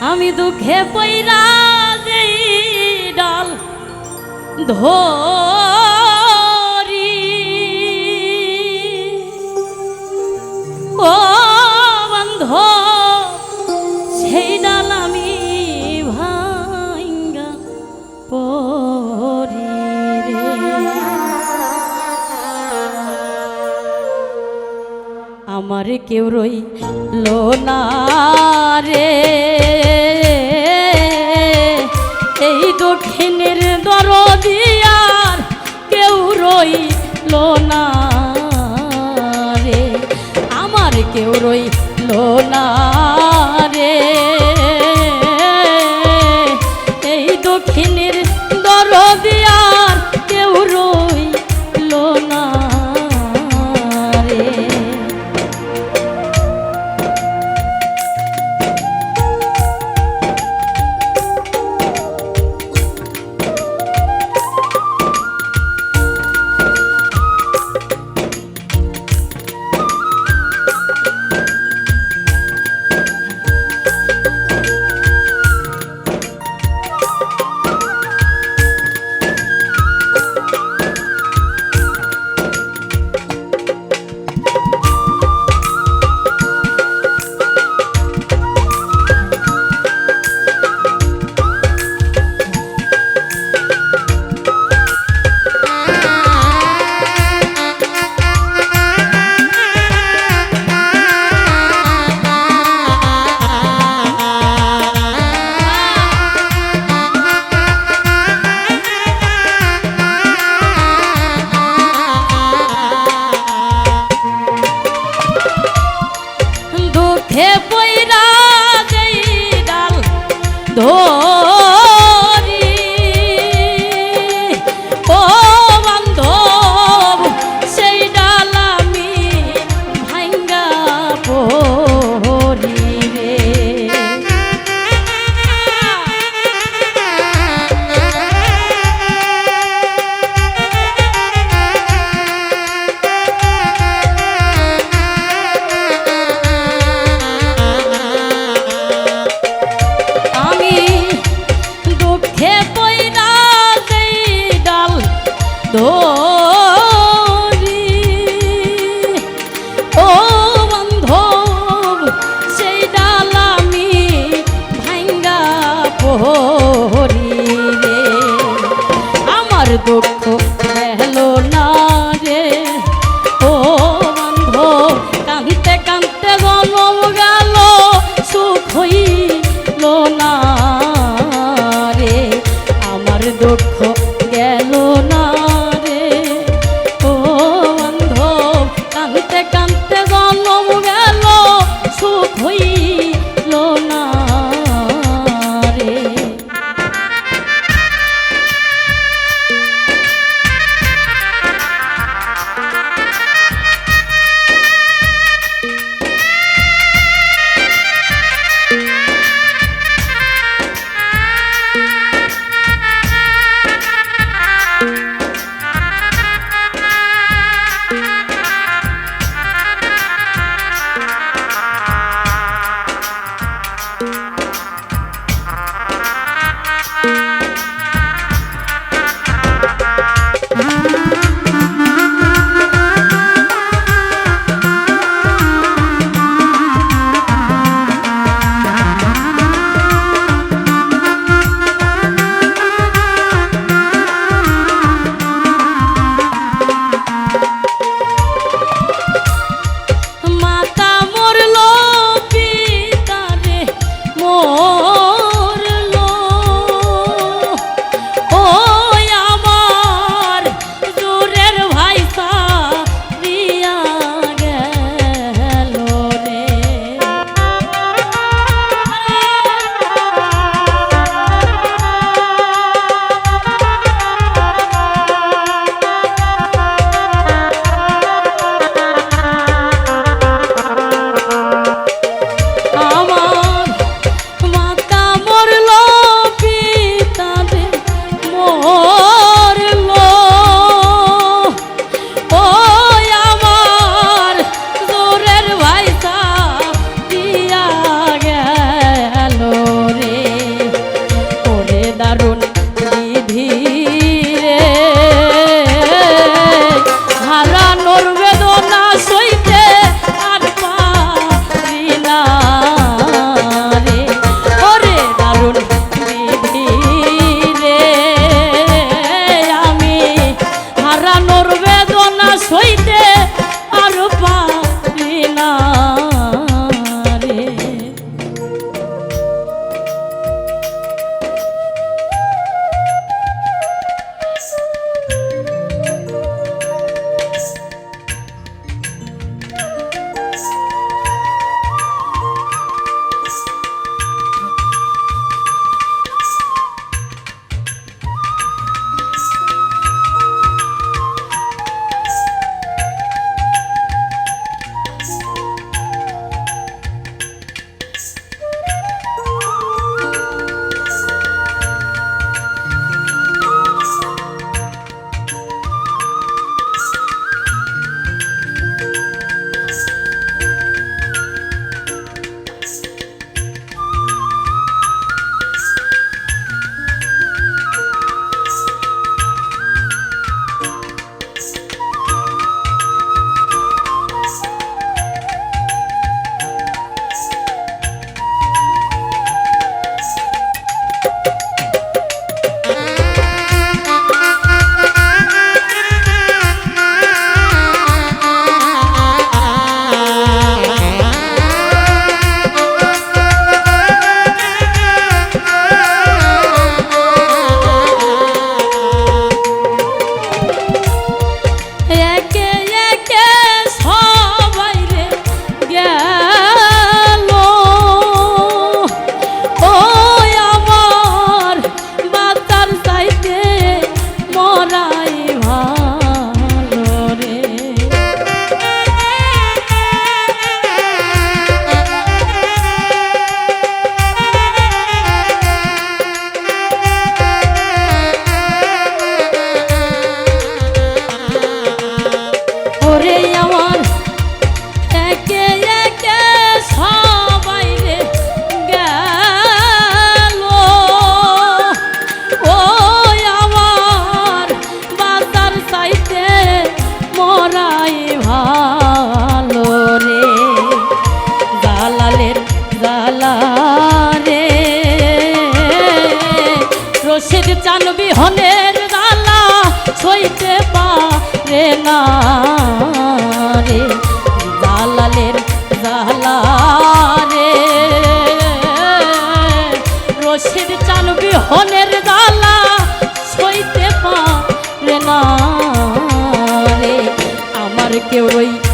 আমি দুঃখে পৈরা যেই ডাল ধরি। ও বন্ধ, সেই ডাল আমি ভাঙ্গা পরি আমার কেউ রইল না রে। না রে আমার কেউ রইল না। হা কেউ রইল